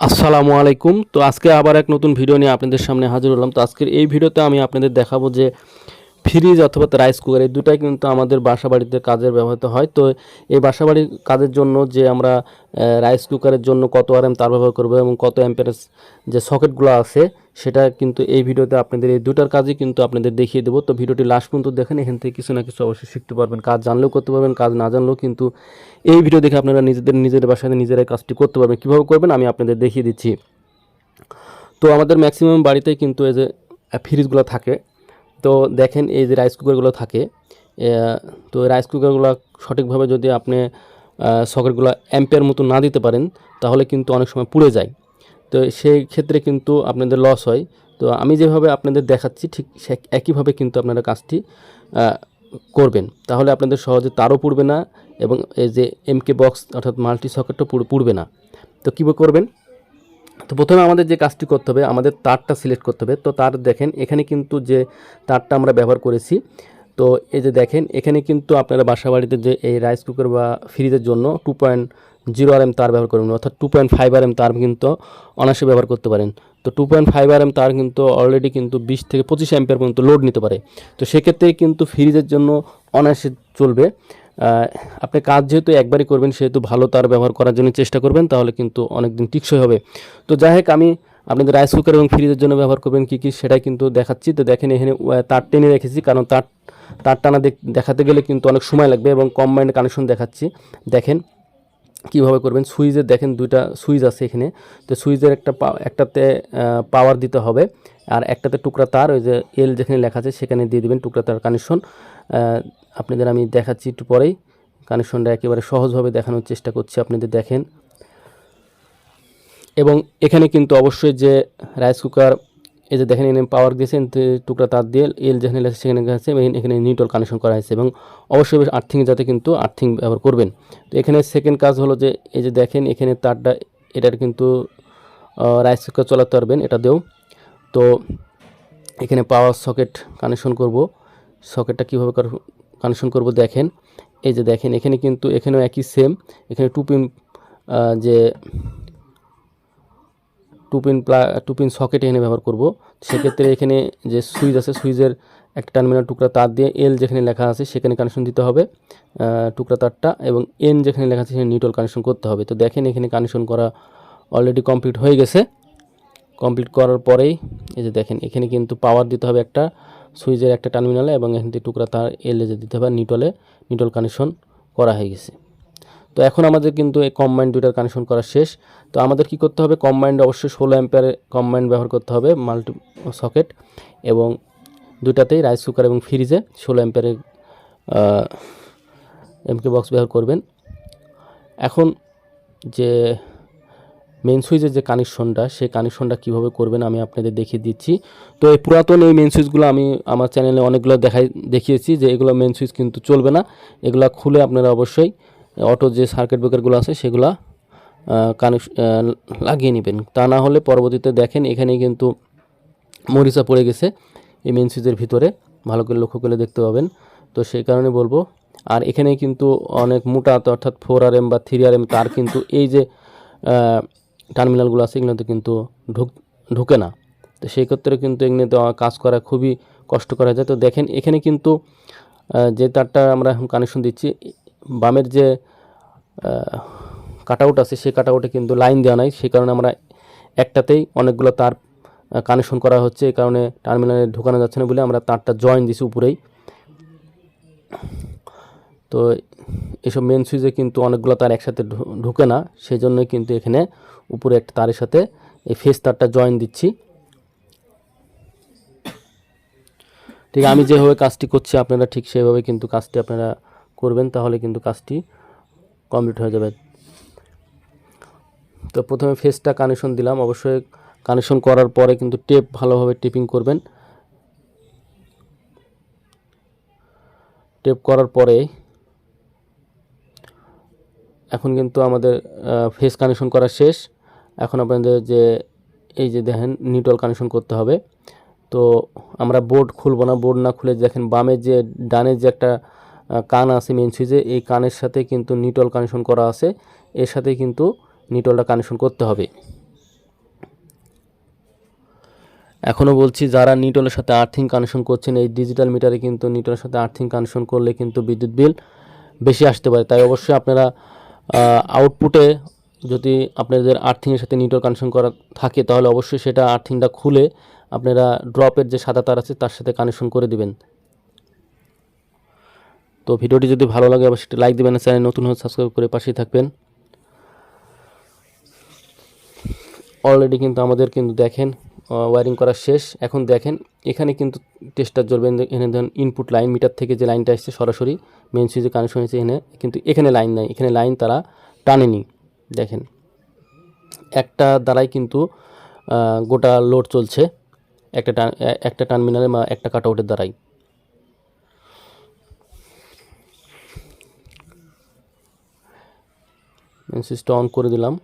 আসসালামু আলাইকুম। তো আজকে আবার এক নতুন ভিডিও নিয়ে আপনাদের সামনে হাজির হলাম। তো আজকের এই ভিডিওতে আমি আপনাদের দেখাবো যে ফ্রিজ অথবা রাইস কুকার, এই দুটাই কিন্তু আমাদের বাসা বাড়িতে কাজের ব্যবহৃত হয়। তো এই বাসা বাড়ির কাজের জন্য যে আমরা রাইস কুকারের জন্য কত আর এম তার ব্যবহার করব এবং কত অ্যাম্পের যে সকেটগুলো আছে, সেটা কিন্তু এই ভিডিওতে আপনাদের, এই দুটার কাজই কিন্তু আপনাদের দেখিয়ে দেবো। তো ভিডিওটি লাস্ট পর্যন্ত দেখেন, এখান থেকে কিছু না কিছু অবশ্যই শিখতে পারবেন। কাজ জানলেও করতে পারবেন, কাজ না জানলেও কিন্তু এই ভিডিও দেখে আপনারা নিজেদের, নিজের বাসায় নিজেরাই কাজটি করতে পারবেন। কীভাবে করবেন আমি আপনাদের দেখিয়ে দিচ্ছি। তো আমাদের ম্যাক্সিমাম বাড়িতে কিন্তু এই যে ফ্রিজগুলো থাকে তো দেখেন এই যে রাইস কুকারগুলো থাকে তো রাইস কুকারগুলো সঠিকভাবে যদি আপনি সকেটগুলো অ্যাম্পের মতো না দিতে পারেন, তাহলে কিন্তু অনেক সময় পুড়ে যায়। তো সেই ক্ষেত্রে কিন্তু আপনাদের লস হয়। তো আমি যেভাবে আপনাদের দেখাচ্ছি, ঠিক একইভাবে কিন্তু আপনারা কাজটি করবেন। তাহলে আপনাদের সহজে তারও পুড়বে না এবং এই যে এমকে বক্স অর্থাৎ মাল্টি সকেটও পুড়বে না। তো কীভাবে করবেন? তো প্রথমে আমাদের যে কাজটি করতে হবে, আমাদের তারটা সিলেক্ট করতে হবে। তো তার দেখেন, এখানে কিন্তু যে তারটা আমরা ব্যবহার করেছি, তো এই যে দেখেন, এখানে কিন্তু আপনারা বাসা বাড়িতে যে এই রাইস কুকার বা ফ্রিজের জন্য two point zero R M তার ব্যবহার করবেন, অর্থাৎ two point five R M তার কিন্তু অনায়াসে ব্যবহার করতে পারেন। তো two point five R M তার কিন্তু অলরেডি কিন্তু বিশ থেকে পঁচিশ অ্যাম্পিয়ার পর্যন্ত লোড নিতে পারে। তো সেক্ষেত্রে কিন্তু ফ্রিজের জন্য অনায়াসে চলবে। আপনি কাজ যেহেতু একবারই করবেন, সেহেতু ভালো তার ব্যবহার করার জন্য চেষ্টা করবেন, তাহলে কিন্তু অনেক দিন টিকসই হবে। তো যাই হোক, আমি আপনাদের রাইস কুকার এবং ফ্রিজের জন্য ব্যবহার করবেন, কী কী সেটাই কিন্তু দেখাচ্ছি। তো দেখেন, এখানে তার টেনে রেখেছি, কারণ তার তার টানা দেখ- দেখাতে গেলে কিন্তু অনেক সময় লাগবে এবং কম্বাইন্ড কানেকশন দেখাচ্ছি। দেখেন, কীভাবে করবেন সুইচের দেখেন দুইটা সুইচ আছে এখানে। তো সুইচের একটা একটাতে পাওয়ার দিতে হবে, আর একটাতে টুকরা তার, ওই যে এল যেখানে লেখা আছে, সেখানে দিয়ে দিবেন টুকরা তার কানেকশন আপনাদের আমি দেখাচ্ছি একটু পরেই। কানেকশনটা একেবারে সহজভাবে দেখানোর চেষ্টা করছি, আপনাদের দেখেন। এবং এখানে কিন্তু অবশ্যই যে রাইস কুকার এই যে দেখেন, এখানে পাওয়ার দিয়েছেন টুকরা তার দিয়ে এল যেখানে লেখা সেখানে এবং এখানে নিউট্রাল কানেকশন করা হয়েছে, এবং অবশ্যই আর্থিং যাতে কিন্তু আর্থিং ব্যবহার করবেন। তো এখানে সেকেন্ড কাজ হলো যে, এই যে দেখেন, এখানে তারটা, এটার কিন্তু রাইস কুকার চালাতে পারবেন, এটা দিয়েও। তো এখানে পাওয়ার সকেট কানেকশন করব। সকেটটা কীভাবে কানেকশন করব দেখেন। এই যে দেখেন, এখানে কিন্তু এখানেও একই সেম এখানে টু পিন যে টু পিন প্লা টু পিন সকেট এখানে ব্যবহার করব। সেক্ষেত্রে এখানে যে সুইচ আছে, সুইচের একটা টার্মিনাল টুকরা তার দিয়ে এল যেখানে লেখা আছে, সেখানে কানেকশন দিতে হবে টুকরা তারটা এবং এন যেখানে লেখা আছে, সেখানে নিউট্রাল কানেকশন করতে হবে। তো দেখেন, এখানে কানেকশন করা অলরেডি কমপ্লিট হয়ে গেছে। কমপ্লিট করার পরেই, এই যে দেখেন, এখানে কিন্তু পাওয়ার দিতে হবে একটা সুইচের একটা টার্মিনালে এবং এখান থেকে টুকরা তার এলে দিতে হবে নিউট্রালে নিউট্রাল কানেকশন করা হয়ে গেছে। তো এখন আমাদের কিন্তু এই কম্বাইন্ড দুইটার কানেকশন করা শেষ। তো আমাদের কি করতে হবে? কম্বাইন্ড অবশ্যই ষোলো অ্যাম্পিয়ার কম্বাইন্ড ব্যবহার করতে হবে মাল্টি সকেট এবং দুটাতেই রাইস কুকার এবং ফ্রিজে ষোলো অ্যাম্পিয়ারের এমকে বক্স ব্যবহার করবেন। এখন যে মেন সুইচের যে কানেকশনটা সেই কানেকশনটা কীভাবে করবেন আমি আপনাদের দেখিয়ে দিচ্ছি। তো এই পুরাতন এই মেন সুইচগুলো আমি আমার চ্যানেলে অনেকগুলো দেখাই, দেখিয়েছি যে এগুলো মেন সুইচ কিন্তু চলবে না। এগুলো খুলে আপনারা অবশ্যই অটো যে সার্কিট ব্রেকারগুলো আছে সেগুলা কানেকশ লাগিয়ে নেবেন। তা না হলে পরবর্তীতে দেখেন এখানে কিন্তু মরিচা পড়ে গেছে এই মেন সুইচের ভিতরে। ভালো করে লক্ষ্য করলে দেখতে পাবেন। তো সেই কারণে বলব, আর এখানে কিন্তু অনেক মোটা, অর্থাৎ ফোর আর এম বা থ্রি আর এম তার কিন্তু এই যে টার্মিনালগুলো আছে, এগুলোতে কিন্তু ঢুক, ঢুকে না। তো সেই ক্ষেত্রে কিন্তু এগুলোতে কাজ করা খুবই কষ্টকর হয়ে যায়। তো দেখেন, এখানে কিন্তু যে তারটা আমরা এখন কানেকশন দিচ্ছি, বামের যে কাট আউট আছে, সেই কাট আউটে কিন্তু লাইন দেওয়া নাই। সেই কারণে আমরা একটাতেই অনেকগুলো তার কানেকশন করা হচ্ছে। এই কারণে টার্মিনালে ঢোকানো যাচ্ছে না বলে আমরা তারটা জয়েন দিছি উপরেই। তো এসব মেন সুইচে কিন্তু অনেকগুলো তার একসাথে ঢুকে না। সেই জন্যই কিন্তু এখানে উপরে একটা তারের সাথে এই ফেস তারটা জয়েন দিচ্ছি। ঠিক, আমি যেভাবে কাজটি করছি, আপনারা ঠিক সেভাবে কিন্তু কাজটি আপনারা করবেন, তাহলে কিন্তু কাজটি কমপ্লিট হয়ে যাবে। তো প্রথমে ফেসটা কানেকশন দিলাম। অবশ্যই কানেকশন করার পরে কিন্তু টেপ ভালোভাবে টেপিং করবেন। টেপ করার পরে এখন কিন্তু আমাদের ফেস কানেকশন করা শেষ। এখন আপনাদের যে, এই যে দেখেন নিউট্রাল কানেকশন করতে হবে। তো আমরা বোর্ড খুলবো না বোর্ড না খুলে দেখেন বামে যে, ডানে যে একটা কান আছে মেন সুইচে এই কানের সাথে কিন্তু নিউট্রাল কানেকশন করা আছে। এর সাথে কিন্তু নিউট্রালটা কানেকশন করতে হবে। এখনও বলছি, যারা নিটলের সাথে আর্থিং কানেকশন করছেন, এই ডিজিটাল মিটারে কিন্তু নিটলের সাথে আর্থিং কানেকশন করলে কিন্তু বিদ্যুৎ বিল বেশি আসতে পারে। তাই অবশ্যই আপনারা আউটপুটে যদি আপনাদের আর্থিংয়ের সাথে নিটল কানেকশন করা থাকে, তাহলে অবশ্যই সেটা আর্থিংটা খুলে আপনারা ড্রপের যে সাদা তার আছে, তার সাথে কানেকশন করে দিবেন। তো ভিডিওটি যদি ভালো লাগে, অবশ্যই লাইক দিবেন চ্যানেল নতুন হয়ে সাবস্ক্রাইব করে পাশেই থাকবেন। অলরেডি কিন্তু আমাদের কিন্তু দেখেন ওয়ারিং করা শেষ। এখন দেখেন, এখানে কিন্তু টেস্টার জ্বলবেন এখানে ধরেন ইনপুট লাইন মিটার থেকে যে লাইনটা আসছে সরাসরি মেন সুইচে কানেকশন হয়েছে এখানে। কিন্তু এখানে লাইন নাই। এখানে লাইন তারা টানেনি। দেখেন, একটা দ্বারাই কিন্তু গোটা লোড চলছে একটা একটা টার্মিনালে বা একটা কাট আউটের দ্বারাই। মেন সুইচটা অন করে দিলাম।